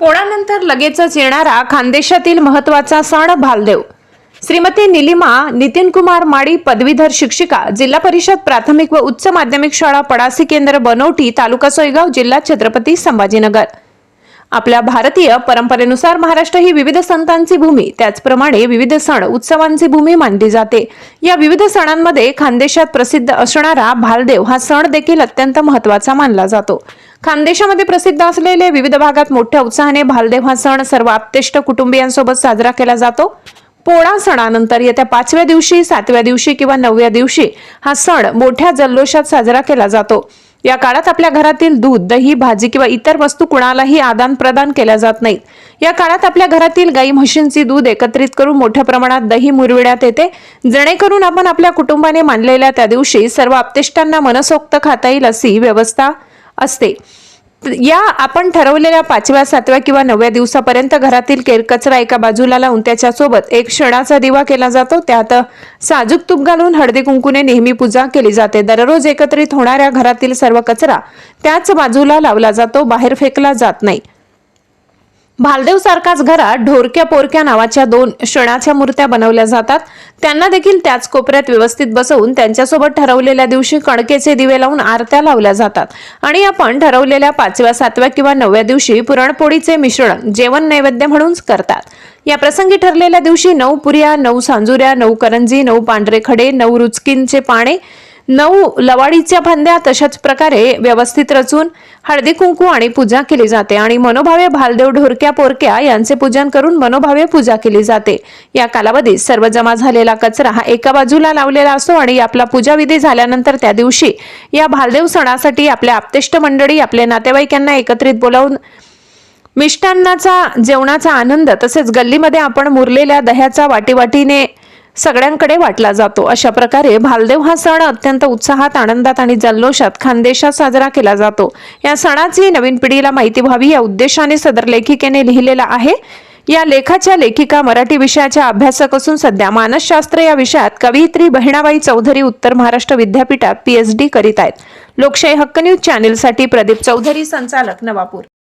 पोळानंतर लगेचच येणारा खानदेशातील महत्त्वाचा सण भालदेव. श्रीमती निलिमा नितीन कुमार माडी पदवीधर शिक्षिका जिल्हा परिषद प्राथमिक व उच्च माध्यमिक शाळा पडासी केंद्र बनवटी तालुका सोयगाव जिल्हा छत्रपती संभाजीनगर. आपल्या भारतीय परंपरेनुसार महाराष्ट्र ही विविध संतांची भूमी. त्याचप्रमाणे विविध सण उत्सवांची भूमी मानली जाते. या विविध सणांमध्ये खानदेशात प्रसिद्ध असणारा भालदेव हा सण देखील अत्यंत महत्त्वाचा मानला जातो. खानदेशामध्ये प्रसिद्ध असलेले विविध भागात मोठ्या उत्साहाने भालदेव हा सण सर्व आप्तेष्ट कुटुंबियांसोबत साजरा केला जातो. पोळा सणानंतर येत्या पाचव्या दिवशी सातव्या दिवशी किंवा नवव्या दिवशी हा सण मोठ्या जल्लोषात साजरा केला जातो. या काळात आपल्या घरातील दूध दही भाजी किंवा इतर वस्तू कुणालाही आदान प्रदान केल्या जात नाहीत. या काळात आपल्या घरातील गाई म्हशींची दूध एकत्रित करून मोठ्या प्रमाणात दही मुरविण्यात येते. जेणेकरून आपण आपल्या कुटुंबाने मानलेल्या त्या दिवशी सर्व आपतेष्टांना मनसोक्त खाता येईल अशी व्यवस्था असते. या आपण ठरवलेल्या पाचव्या सातव्या किंवा नवव्या दिवसापर्यंत घरातील केरकचरा एका बाजूला लावून त्याच्यासोबत एक क्षणाचा दिवा केला जातो. त्यात साजूक तूप घालून हळदी कुंकूने नेहमी पूजा केली जाते. दररोज एकत्रित होणाऱ्या घरातील सर्व कचरा त्याच बाजूला लावला जातो. बाहेर फेकला जात नाही. भालदेव सारखाच घरात ढोरक्या पोरक्या नावाच्या दोन क्षणाच्या मूर्त्या बनवल्या जातात. त्यांना देखील त्याच कोपऱ्यात व्यवस्थित बसवून त्यांच्यासोबत ठरवलेल्या दिवशी कणकेचे दिवे लावून आरत्या लावल्या जातात. आणि आपण ठरवलेल्या पाचव्या सातव्या किंवा नवव्या दिवशी पुरणपोळीचे मिश्रण जेवण नैवेद्य म्हणून करतात. या प्रसंगी ठरलेल्या दिवशी नऊ पुऱ्या नऊ सांजुऱ्या नऊ करंजी नऊ पांढरे खडे नऊ रुचकींचे पाने नऊ लवाडीच्या फांद्या तशाच प्रकारे व्यवस्थित रचून हळदी कुंकू आणि पूजा केली जाते आणि मनोभावे भालदेव ढोरक्या पोरक्या यांचे पूजन करून मनोभावे पूजा केली जाते. या कालावधीत सर्व जमा झालेला कचरा हा एका बाजूला लावलेला असतो आणि आपला पूजाविधी झाल्यानंतर त्या दिवशी या भालदेव सणासाठी आपल्या आपतेष्ट मंडळी आपले नातेवाईक यांना एकत्रित बोलावून मिष्टान्नाचा जेवणाचा आनंद तसेच गल्लीमध्ये आपण मुरलेल्या दह्याचा वाटीवाटीने सगळ्यांकडे वाटला जातो. अशा प्रकारे भालदेव हा सण अत्यंत उत्साहात आनंदात आणि जल्लोषात खानदेशात साजरा केला जातो. या सणाची नवीन पिढीला माहिती व्हावी या उद्देशाने सदर लेखिकेने लिहिलेला आहे. या लेखाच्या लेखिका मराठी विषयाच्या अभ्यासक असून सध्या मानसशास्त्र या विषयात कवयित्री बहिणाबाई चौधरी उत्तर महाराष्ट्र विद्यापीठात पीएचडी करीत आहेत. लोकशाही हक्क न्यूज चॅनेलसाठी प्रदीप चौधरी संचालक नवापूर.